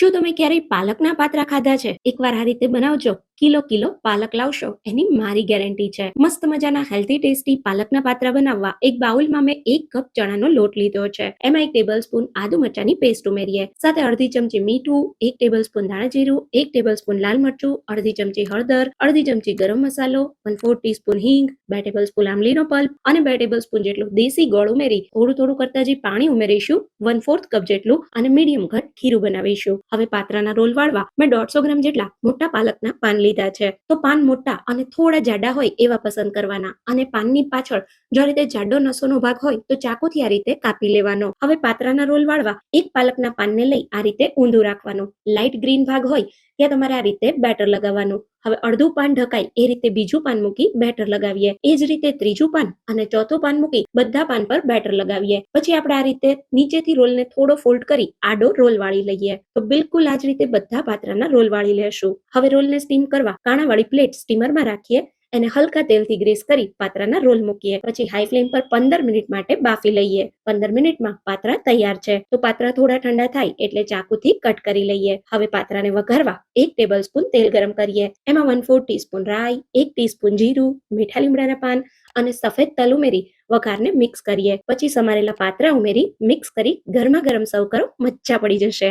શું તમે ક્યારેય પાલકના પાત્રા ખાધા છે? એકવાર આ રીતે બનાવજો. કિલો કિલો પાલક લાવશો. એની મારી ગેરંટી છે. મસ્ત મજાના હેલ્ધી ટેસ્ટી પાલકના પાત્રા બનાવવા એક બાઉલમાં મેં એક કપ ચણાનો લોટ લીધો છે. એમાં એક ટેબલ સ્પૂન આદુ મરચાની પેસ્ટ ઉમેરીએ. સાથે અડધી ચમચી મીઠું, એક ટેબલ સ્પૂન ધાણા જીરું, એક ટેબલ સ્પૂન લાલ મરચું, અડધી ચમચી હળદર, અડધી ચમચી ગરમ મસાલો વન ફોર ટીસ્પૂન હિંગ, બે ટેબલ સ્પૂન આમલીનો પલ્પ અને બે ટેબલ સ્પૂન જેટલું દેશી ગોળ ઉમેરી. થોડું થોડું કરતા જે પાણી ઉમેરીશું વન ફોર્થ કપ જેટલું અને મીડિયમ ઘટ ખીરું બનાવીશું. હવે પાત્રાના રોલ વાળવા મેં દોઢસો ગ્રામ જેટલા મોટા પાલકના પાન લીધા છે. તો પાન મોટા અને થોડા જાડા હોય એવા પસંદ કરવાના અને પાનની પાછળ જો રીતે જાડો નસોનો ભાગ હોય તો ચાકુથી આ રીતે કાપી લેવાનો. હવે પાત્રાના રોલ વાળવા એક પાલકના પાનને લઈ આ રીતે ઊંધું રાખવાનું. લાઇટ ગ્રીન ભાગ હોય ત્યાં તમારે આ રીતે બેટર લગાવવાનું. હવે અડધું પાન ઢકાય, એ રીતે બીજું પાન મૂકી બેટર લગાવીએ. એ જ રીતે ત્રીજું પાન અને ચોથું પાન મૂકી બધા પાન પર બેટર લગાવીએ. પછી આપણે આ રીતે નીચેથી રોલને થોડો ફોલ્ડ કરી આડો રોલ વાળી લઈએ. તો બિલકુલ આ જ રીતે બધા પાત્રના રોલ વાળી લેશું. હવે રોલને સ્ટીમ કરવા કાણાવાળી પ્લેટ સ્ટીમરમાં રાખીએ. એને હલકા તેલથી ગ્રીસ કરી પાત્રાના રોલ મૂકીએ. પછી હાઈ ફ્લેમ પર પંદર મિનિટ માટે બાફી લઈએ. પંદર મિનિટમાં પાત્રા તૈયાર છે. તો પાત્રા થોડા ઠંડા થાય એટલે ચાકુથી કટ કરી લઈએ. હવે પાત્રાને વઘારવા એક ટેબલ સ્પૂન તેલ ગરમ કરીએ. એમાં વન ફોર ટીસ્પૂન રાઈ, એક ટીસ્પૂન જીરું, મીઠા લીમડાના પાન અને સફેદ તલ ઉમેરી વઘારને મિક્સ કરીએ. પછી સમારેલા પાત્રા ઉમેરી મિક્સ કરી ગરમા ગરમ સર્વ કરો. મજા પડી જશે.